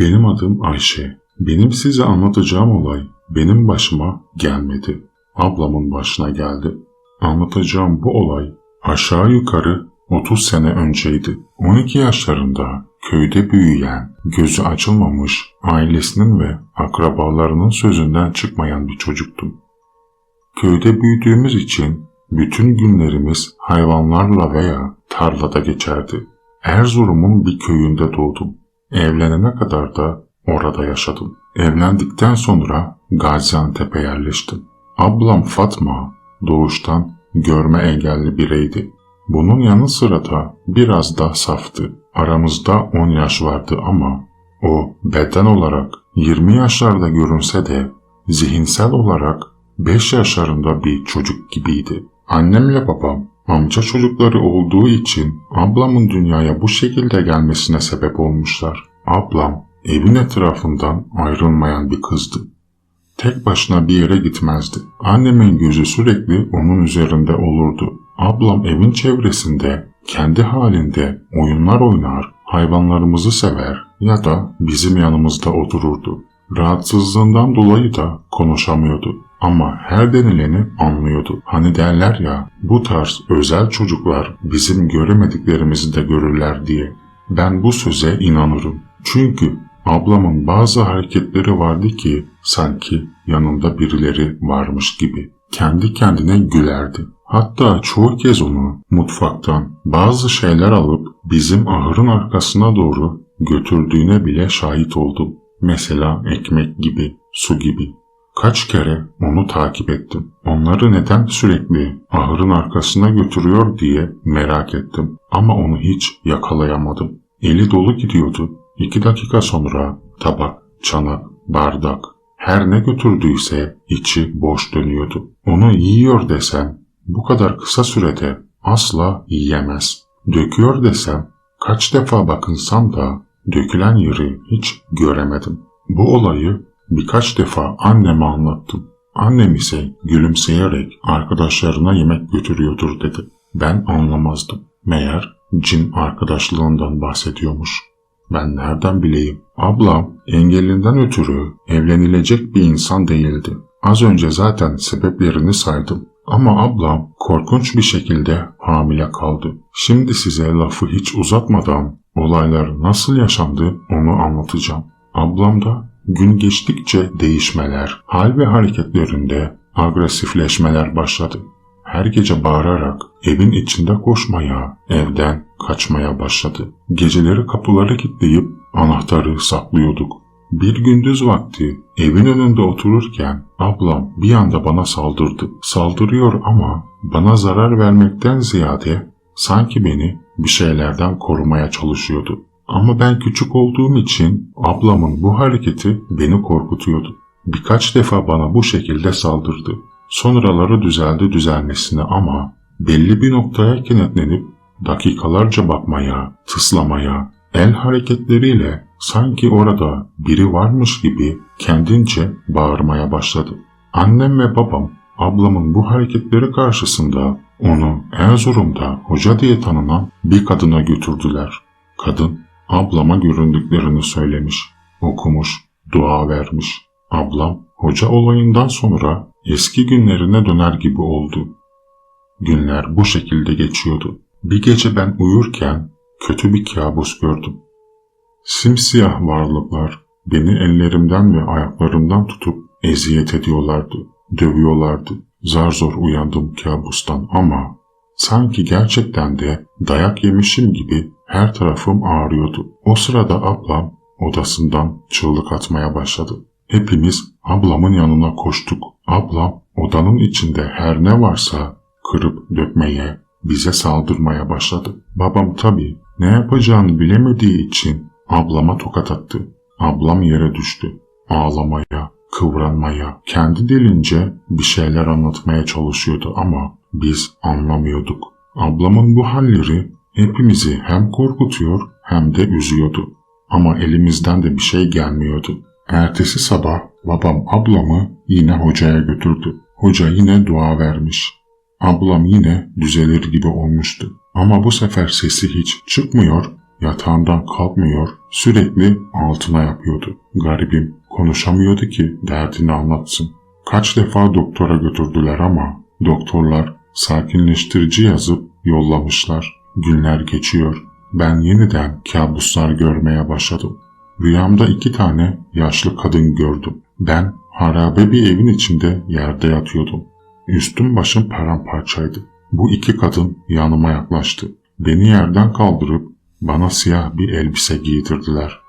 Benim adım Ayşe. Benim size anlatacağım olay benim başıma gelmedi. Ablamın başına geldi. Anlatacağım bu olay aşağı yukarı 30 sene önceydi. 12 yaşlarında köyde büyüyen, gözü açılmamış, ailesinin ve akrabalarının sözünden çıkmayan bir çocuktum. Köyde büyüdüğümüz için bütün günlerimiz hayvanlarla veya tarlada geçerdi. Erzurum'un bir köyünde doğdum. Evlenene kadar da orada yaşadım. Evlendikten sonra Gaziantep'e yerleştim. Ablam Fatma doğuştan görme engelli bireydi. Bunun yanı sıra da biraz da saftı. Aramızda 10 yaş vardı ama o beden olarak 20 yaşlarda görünse de zihinsel olarak 5 yaşlarında bir çocuk gibiydi. Annemle babam amca çocukları olduğu için ablamın dünyaya bu şekilde gelmesine sebep olmuşlar. Ablam evin etrafından ayrılmayan bir kızdı. Tek başına bir yere gitmezdi. Annemin gözü sürekli onun üzerinde olurdu. Ablam evin çevresinde kendi halinde oyunlar oynar, hayvanlarımızı sever ya da bizim yanımızda otururdu. Rahatsızlığından dolayı da konuşamıyordu. Ama her denileni anlıyordu. Hani derler ya bu tarz özel çocuklar bizim göremediklerimizi de görürler diye. Ben bu söze inanırım. Çünkü ablamın bazı hareketleri vardı ki sanki yanında birileri varmış gibi. Kendi kendine gülerdi. Hatta çoğu kez onu mutfaktan bazı şeyler alıp bizim ahırın arkasına doğru götürdüğüne bile şahit oldum. Mesela ekmek gibi, su gibi. Kaç kere onu takip ettim. Onları neden sürekli ahırın arkasına götürüyor diye merak ettim. Ama onu hiç yakalayamadım. Eli dolu gidiyordu. İki dakika sonra tabak, çanak, bardak, her ne götürdüyse içi boş dönüyordu. Onu yiyor desem bu kadar kısa sürede asla yiyemez. Döküyor desem kaç defa bakınsam da dökülen yeri hiç göremedim. Bu olayı birkaç defa anneme anlattım. Annem ise gülümseyerek arkadaşlarına yemek götürüyordur dedi. Ben anlamazdım. Meğer cin arkadaşlığından bahsediyormuş. Ben nereden bileyim? Ablam engelinden ötürü evlenilecek bir insan değildi. Az önce zaten sebeplerini saydım. Ama ablam korkunç bir şekilde hamile kaldı. Şimdi size lafı hiç uzatmadan olaylar nasıl yaşandı onu anlatacağım. Ablamda gün geçtikçe değişmeler, hal ve hareketlerinde agresifleşmeler başladı. Her gece bağırarak evin içinde koşmaya, evden kaçmaya başladı. Geceleri kapıları kilitleyip anahtarı saklıyorduk. Bir gündüz vakti evin önünde otururken ablam bir anda bana saldırdı. Saldırıyor ama bana zarar vermekten ziyade sanki beni bir şeylerden korumaya çalışıyordu. Ama ben küçük olduğum için ablamın bu hareketi beni korkutuyordu. Birkaç defa bana bu şekilde saldırdı. Sonraları düzeldi düzelmesine ama belli bir noktaya kenetlenip dakikalarca bakmaya, tıslamaya, el hareketleriyle sanki orada biri varmış gibi kendince bağırmaya başladı. Annem ve babam ablamın bu hareketleri karşısında onu Erzurum'da hoca diye tanınan bir kadına götürdüler. Kadın ablama göründüklerini söylemiş, okumuş, dua vermiş. Ablam hoca olayından sonra eski günlerine döner gibi oldu. Günler bu şekilde geçiyordu. Bir gece ben uyurken kötü bir kabus gördüm. Simsiyah varlıklar beni ellerimden ve ayaklarımdan tutup eziyet ediyorlardı, dövüyorlardı. Zar zor uyandım kabustan ama sanki gerçekten de dayak yemişim gibi her tarafım ağrıyordu. O sırada ablam odasından çığlık atmaya başladı. Hepimiz ablamın yanına koştuk. Ablam odanın içinde her ne varsa kırıp dökmeye, bize saldırmaya başladı. Babam tabii ne yapacağını bilemediği için ablama tokat attı. Ablam yere düştü. Ağlamaya, kıvranmaya, kendi dilince bir şeyler anlatmaya çalışıyordu ama biz anlamıyorduk. Ablamın bu halleri hepimizi hem korkutuyor hem de üzüyordu. Ama elimizden de bir şey gelmiyordu. Ertesi sabah babam ablamı yine hocaya götürdü. Hoca yine dua vermiş. Ablam yine düzelir gibi olmuştu. Ama bu sefer sesi hiç çıkmıyor, yatağından kalkmıyor, sürekli altına yapıyordu. Garibim konuşamıyordu ki derdini anlatsın. Kaç defa doktora götürdüler ama doktorlar sakinleştirici yazıp yollamışlar. Günler geçiyor. Ben yeniden kabuslar görmeye başladım. Rüyamda iki tane yaşlı kadın gördüm. Ben harabe bir evin içinde yerde yatıyordum. Üstüm başım paramparçaydı. Bu iki kadın yanıma yaklaştı. Beni yerden kaldırıp bana siyah bir elbise giydirdiler.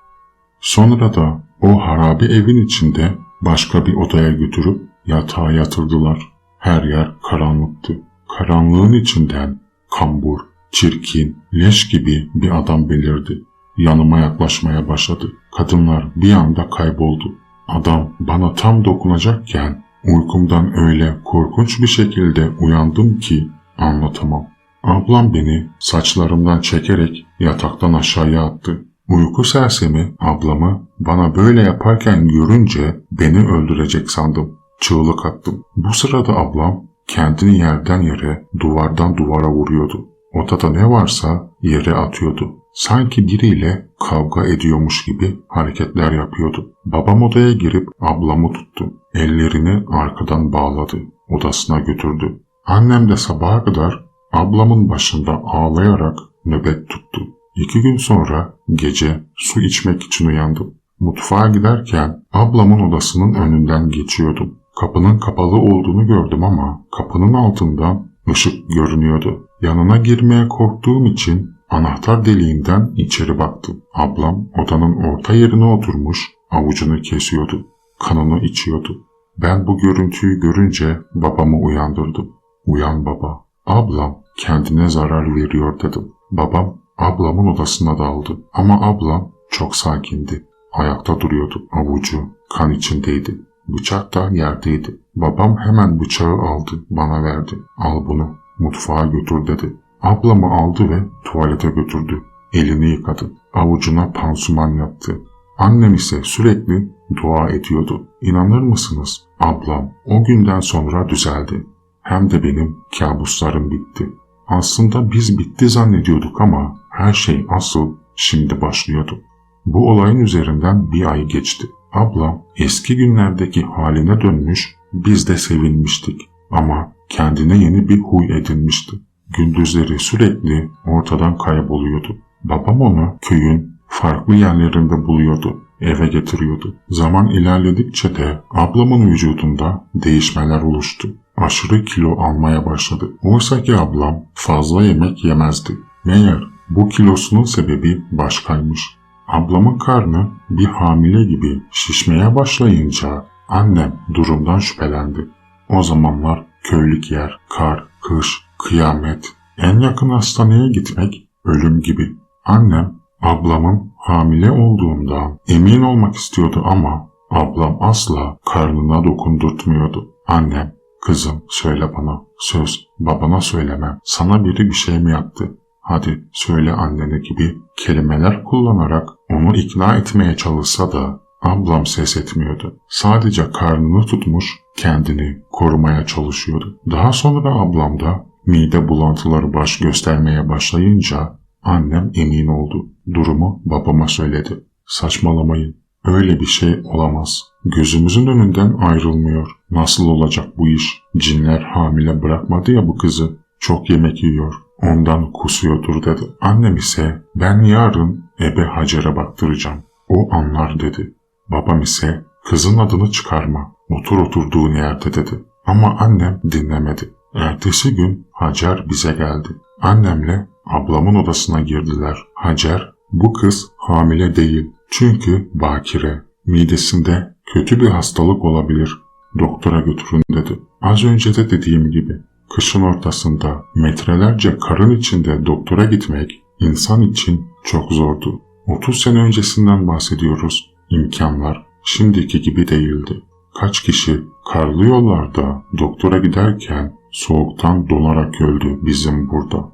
Sonra da o harabe evin içinde başka bir odaya götürüp yatağa yatırdılar. Her yer karanlıktı. Karanlığın içinden kambur, çirkin, leş gibi bir adam belirdi. Yanıma yaklaşmaya başladı. Kadınlar bir anda kayboldu. Adam bana tam dokunacakken uykumdan öyle korkunç bir şekilde uyandım ki anlatamam. Ablam beni saçlarımdan çekerek yataktan aşağıya attı. Uyku sersemi ablamı bana böyle yaparken görünce beni öldürecek sandım. Çığlık attım. Bu sırada ablam kendini yerden yere, duvardan duvara vuruyordu. Odada ne varsa yere atıyordu. Sanki biriyle kavga ediyormuş gibi hareketler yapıyordu. Babam odaya girip ablamı tuttu. Ellerini arkadan bağladı. Odasına götürdü. Annem de sabaha kadar ablamın başında ağlayarak nöbet tuttu. İki gün sonra gece su içmek için uyandım. Mutfağa giderken ablamın odasının önünden geçiyordum. Kapının kapalı olduğunu gördüm ama kapının altından ışık görünüyordu. Yanına girmeye korktuğum için anahtar deliğinden içeri baktım. Ablam odanın orta yerine oturmuş avucunu kesiyordu. Kanını içiyordu. Ben bu görüntüyü görünce babamı uyandırdım. Uyan baba. Ablam kendine zarar veriyor dedim. Babam ablamın odasına daldı. Ama ablam çok sakindi. Ayakta duruyordu. Avucu kan içindeydi. Bıçak da yerdeydi. Babam hemen bıçağı aldı, bana verdi. Al bunu, mutfağa götür dedi. Ablamı aldı ve tuvalete götürdü. Elini yıkadı. Avucuna pansuman yaptı. Annem ise sürekli dua ediyordu. İnanır mısınız? Ablam o günden sonra düzeldi. Hem de benim kabuslarım bitti. Aslında biz bitti zannediyorduk ama her şey asıl şimdi başlıyordu. Bu olayın üzerinden bir ay geçti. Ablam eski günlerdeki haline dönmüş, biz de sevinmiştik. Ama kendine yeni bir huy edinmişti. Gündüzleri sürekli ortadan kayboluyordu. Babam onu köyün farklı yerlerinde buluyordu, eve getiriyordu. Zaman ilerledikçe de ablamın vücudunda değişmeler oluştu. Aşırı kilo almaya başladı. Oysa ki ablam fazla yemek yemezdi. Meğer bu kilosunun sebebi başkaymış. Ablamın karnı bir hamile gibi şişmeye başlayınca annem durumdan şüphelendi. O zamanlar köylük yer, kar, kış, kıyamet, en yakın hastaneye gitmek ölüm gibi. Annem ablamın hamile olduğundan emin olmak istiyordu ama ablam asla karnına dokundurtmuyordu. Annem, kızım söyle bana, söz babana söylemem, sana biri bir şey mi yaptı? Hadi söyle annene gibi kelimeler kullanarak onu ikna etmeye çalışsa da ablam ses etmiyordu. Sadece karnını tutmuş kendini korumaya çalışıyordu. Daha sonra ablamda mide bulantıları baş göstermeye başlayınca annem emin oldu. Durumu babama söyledi. Saçmalamayın. Öyle bir şey olamaz. Gözümüzün önünden ayrılmıyor. Nasıl olacak bu iş? Cinler hamile bırakmadı ya bu kızı. Çok yemek yiyor. Ondan kusuyordur dedi. Annem ise ben yarın ebe Hacer'e baktıracağım. O anlar dedi. Babam ise kızın adını çıkarma. Otur oturduğun yerde dedi. Ama annem dinlemedi. Ertesi gün Hacer bize geldi. Annemle ablamın odasına girdiler. Hacer, bu kız hamile değil. Çünkü bakire. Midesinde kötü bir hastalık olabilir. Doktora götürün dedi. Az önce de dediğim gibi kışın ortasında metrelerce karın içinde doktora gitmek insan için çok zordu. 30 sene öncesinden bahsediyoruz. İmkanlar şimdiki gibi değildi. Kaç kişi karlı yollarda doktora giderken soğuktan donarak öldü bizim burada.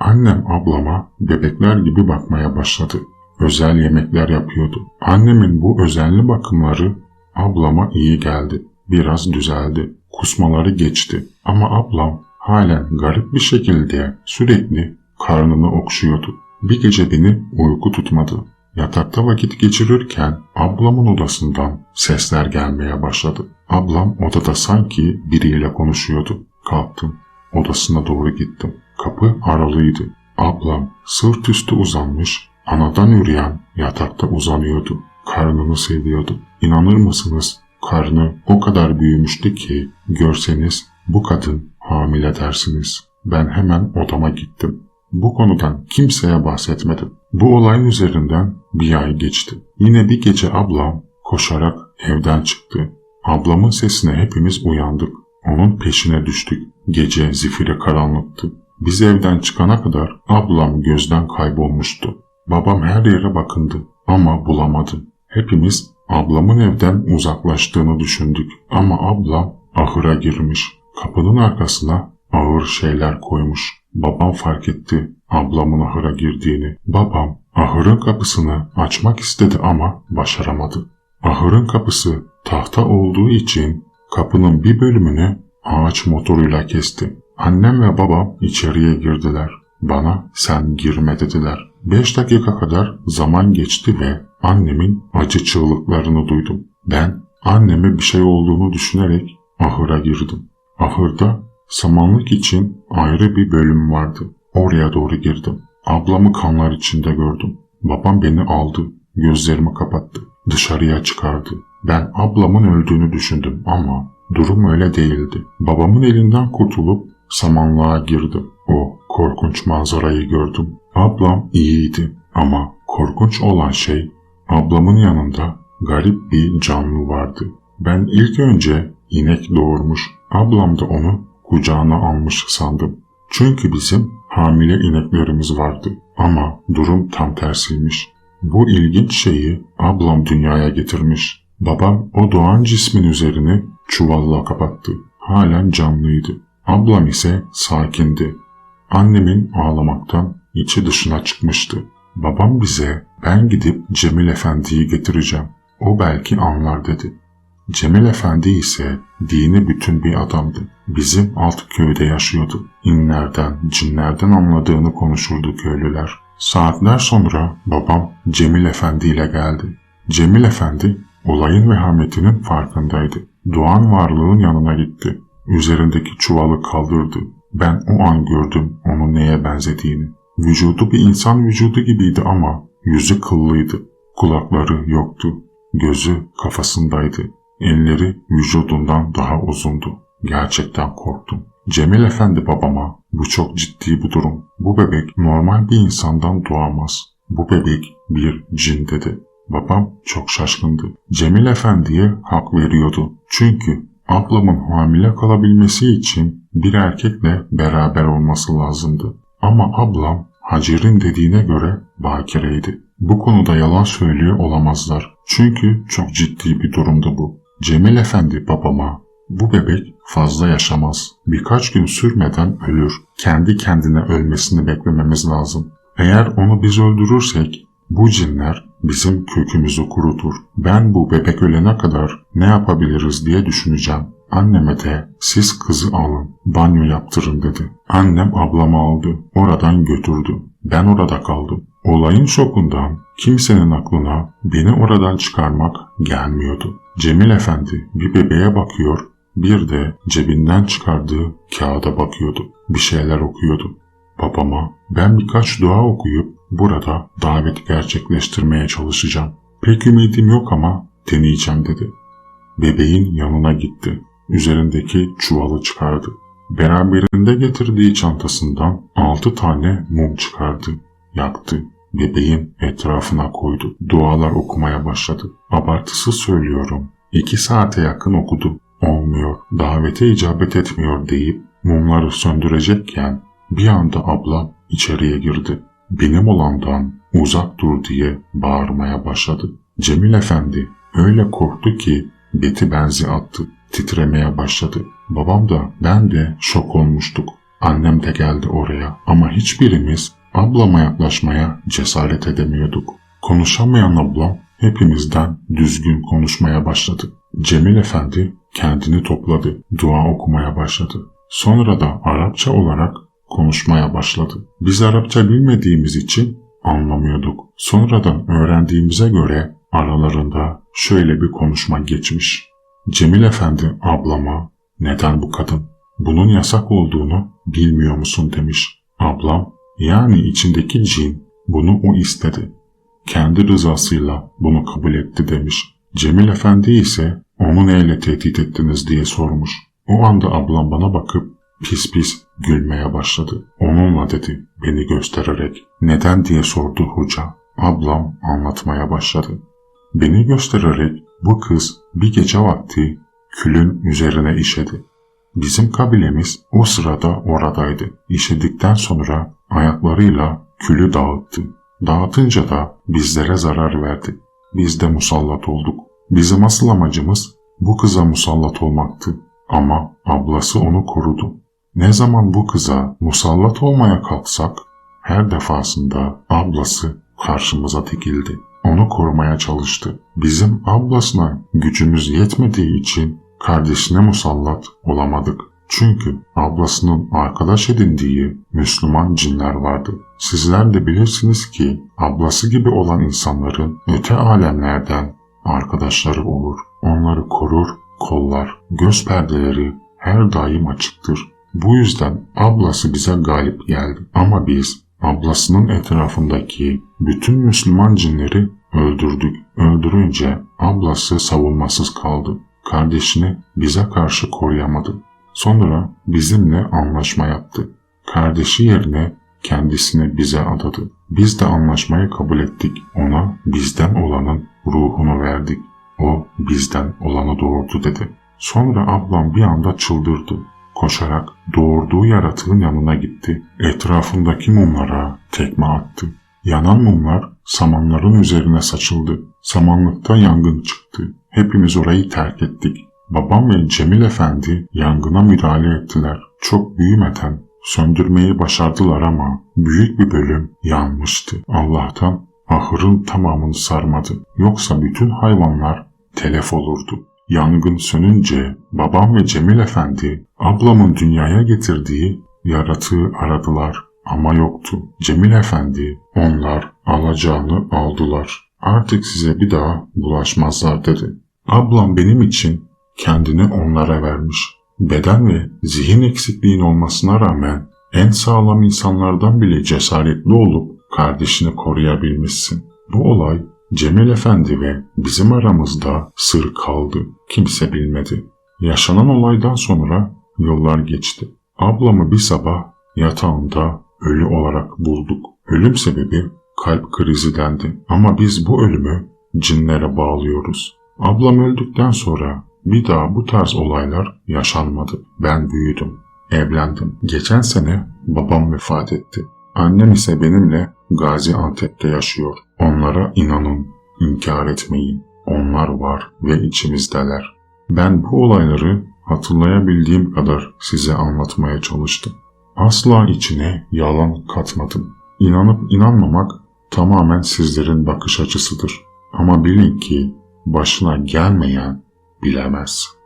Annem ablama bebekler gibi bakmaya başladı. Özel yemekler yapıyordu. Annemin bu özenli bakımları ablama iyi geldi. Biraz düzeldi. Kusmaları geçti. Ama ablam halen garip bir şekilde sürekli karnını okşuyordu. Bir gece beni uyku tutmadı. Yatakta vakit geçirirken ablamın odasından sesler gelmeye başladı. Ablam odada sanki biriyle konuşuyordu. Kalktım. Odasına doğru gittim. Kapı aralıydı. Ablam sırt üstü uzanmış, anadan yürüyen yatakta uzanıyordu. Karnını seviyordu. İnanır mısınız? Karnı o kadar büyümüştü ki görseniz bu kadın hamile dersiniz. Ben hemen odama gittim. Bu konudan kimseye bahsetmedim. Bu olayın üzerinden bir ay geçti. Yine bir gece ablam koşarak evden çıktı. Ablamın sesine hepimiz uyandık. Onun peşine düştük. Gece zifiri karanlıktı. Biz evden çıkana kadar ablam gözden kaybolmuştu. Babam her yere bakındı ama bulamadı. Hepimiz ablamın evden uzaklaştığını düşündük ama ablam ahıra girmiş. Kapının arkasına ağır şeyler koymuş. Babam fark etti ablamın ahıra girdiğini. Babam ahırın kapısını açmak istedi ama başaramadı. Ahırın kapısı tahta olduğu için kapının bir bölümünü ağaç motoruyla kesti. Annem ve babam içeriye girdiler. Bana sen girme dediler. Beş dakika kadar zaman geçti ve annemin acı çığlıklarını duydum. Ben anneme bir şey olduğunu düşünerek ahıra girdim. Ahırda samanlık için ayrı bir bölüm vardı. Oraya doğru girdim. Ablamı kanlar içinde gördüm. Babam beni aldı. Gözlerimi kapattı. Dışarıya çıkardı. Ben ablamın öldüğünü düşündüm ama durum öyle değildi. Babamın elinden kurtulup samanlığa girdim. O korkunç manzarayı gördüm. Ablam iyiydi ama korkunç olan şey ablamın yanında garip bir canlı vardı. Ben ilk önce inek doğurmuş, ablam da onu kucağına almış sandım. Çünkü bizim hamile ineklerimiz vardı ama durum tam tersiymiş. Bu ilginç şeyi ablam dünyaya getirmiş. Babam o doğan cismin üzerini çuvalla kapattı. Halen canlıydı. Ablam ise sakindi. Annemin ağlamaktan içi dışına çıkmıştı. Babam bize ben gidip Cemil Efendi'yi getireceğim. O belki anlar dedi. Cemil Efendi ise dini bütün bir adamdı. Bizim alt köyde yaşıyordu. İnlerden, cinlerden anladığını konuşurdu köylüler. Saatler sonra babam Cemil Efendi ile geldi. Cemil Efendi olayın vehametinin farkındaydı. Doğan varlığın yanına gitti. Üzerindeki çuvalı kaldırdı. Ben o an gördüm onun neye benzediğini. Vücudu bir insan vücudu gibiydi ama yüzü kıllıydı. Kulakları yoktu. Gözü kafasındaydı. Elleri vücudundan daha uzundu. Gerçekten korktum. Cemil Efendi babama bu çok ciddi bir durum. Bu bebek normal bir insandan doğamaz. Bu bebek bir cin dedi. Babam çok şaşkındı. Cemil Efendi'ye hak veriyordu. Çünkü ablamın hamile kalabilmesi için bir erkekle beraber olması lazımdı. Ama ablam Hacer'in dediğine göre bakireydi. Bu konuda yalan söylüyor olamazlar. Çünkü çok ciddi bir durumdu bu. Cemil Efendi babama bu bebek fazla yaşamaz. Birkaç gün sürmeden ölür. Kendi kendine ölmesini beklememiz lazım. Eğer onu biz öldürürsek bu cinler bizim kökümüzü kurutur. Ben bu bebek ölene kadar ne yapabiliriz diye düşüneceğim. Anneme de siz kızı alın, banyo yaptırın dedi. Annem ablamı aldı, oradan götürdü. Ben orada kaldım. Olayın şokundan kimsenin aklına beni oradan çıkarmak gelmiyordu. Cemil Efendi bir bebeğe bakıyor, bir de cebinden çıkardığı kağıda bakıyordu. Bir şeyler okuyordu. Babama ben birkaç dua okuyup burada davet gerçekleştirmeye çalışacağım. Pek ümidim yok ama deneyeceğim dedi. Bebeğin yanına gitti. Üzerindeki çuvalı çıkardı. Beraberinde getirdiği çantasından altı tane mum çıkardı. Yaktı. Bebeğin etrafına koydu. Dualar okumaya başladı. Abartısı söylüyorum. İki saate yakın okudu. Olmuyor, davete icabet etmiyor deyip mumları söndürecekken bir anda ablam içeriye girdi. Benim olandan uzak dur diye bağırmaya başladı. Cemil Efendi öyle korktu ki beti benzi attı. Titremeye başladı. Babam da ben de şok olmuştuk. Annem de geldi oraya ama hiçbirimiz ablama yaklaşmaya cesaret edemiyorduk. Konuşamayan ablam hepimizden düzgün konuşmaya başladı. Cemil Efendi kendini topladı, dua okumaya başladı. Sonra da Arapça olarak konuşmaya başladı. Biz Arapça bilmediğimiz için anlamıyorduk. Sonradan öğrendiğimize göre aralarında şöyle bir konuşma geçmiş. Cemil Efendi ablama neden bu kadın? Bunun yasak olduğunu bilmiyor musun demiş. Ablam yani içindeki cin bunu o istedi. Kendi rızasıyla bunu kabul etti demiş. Cemil Efendi ise onu neyle tehdit ettiniz diye sormuş. O anda ablam bana bakıp pis pis gülmeye başladı. Onunla dedi beni göstererek. Neden diye sordu hoca. Ablam anlatmaya başladı. Beni göstererek bu kız bir gece vakti külün üzerine işedi. Bizim kabilemiz o sırada oradaydı. İşedikten sonra ayaklarıyla külü dağıttı. Dağıtınca da bizlere zarar verdi. Biz de musallat olduk. Bizim asıl amacımız bu kıza musallat olmaktı. Ama ablası onu korudu. Ne zaman bu kıza musallat olmaya kalksak her defasında ablası karşımıza dikildi. Onu korumaya çalıştı. Bizim ablasına gücümüz yetmediği için kardeşine musallat olamadık. Çünkü ablasının arkadaş edindiği Müslüman cinler vardı. Sizler de bilirsiniz ki ablası gibi olan insanların öte alemlerden arkadaşları olur. Onları korur, kollar, göz perdeleri her daim açıktır. Bu yüzden ablası bize galip geldi. Ama biz ablasının etrafındaki bütün Müslüman cinleri öldürdük. Öldürünce ablası savunmasız kaldı. Kardeşini bize karşı koruyamadı. Sonra bizimle anlaşma yaptı. Kardeşi yerine kendisini bize adadı. Biz de anlaşmayı kabul ettik. Ona bizden olanın ruhunu verdik. O bizden olanı doğurdu dedi. Sonra ablam bir anda çıldırdı. Koşarak doğurduğu yaratığın yanına gitti. Etrafındaki mumlara tekme attı. Yanan mumlar samanların üzerine saçıldı. Samanlıkta yangın çıktı. Hepimiz orayı terk ettik. Babam ve Cemil Efendi yangına müdahale ettiler. Çok büyümeden söndürmeyi başardılar ama büyük bir bölüm yanmıştı. Allah'tan ahırın tamamını sarmadı. Yoksa bütün hayvanlar telef olurdu. Yangın sönünce babam ve Cemil Efendi ablamın dünyaya getirdiği yaratığı aradılar ama yoktu. Cemil Efendi onlar alacağını aldılar. Artık size bir daha bulaşmazlar dedi. Ablam benim için kendini onlara vermiş. Beden ve zihin eksikliğin olmasına rağmen en sağlam insanlardan bile cesaretli olup kardeşini koruyabilmişsin. Bu olay Cemil Efendi ve bizim aramızda sır kaldı. Kimse bilmedi. Yaşanan olaydan sonra yıllar geçti. Ablamı bir sabah yatağında ölü olarak bulduk. Ölüm sebebi kalp krizi dendi. Ama biz bu ölümü cinlere bağlıyoruz. Ablam öldükten sonra bir daha bu tarz olaylar yaşanmadı. Ben büyüdüm, evlendim. Geçen sene babam vefat etti. Annem ise benimle Gaziantep'te yaşıyor. Onlara inanın, inkar etmeyin. Onlar var ve içimizdeler. Ben bu olayları hatırlayabildiğim kadar size anlatmaya çalıştım. Asla içine yalan katmadım. İnanıp inanmamak tamamen sizlerin bakış açısıdır. Ama bilin ki başına gelmeyen bilemez.''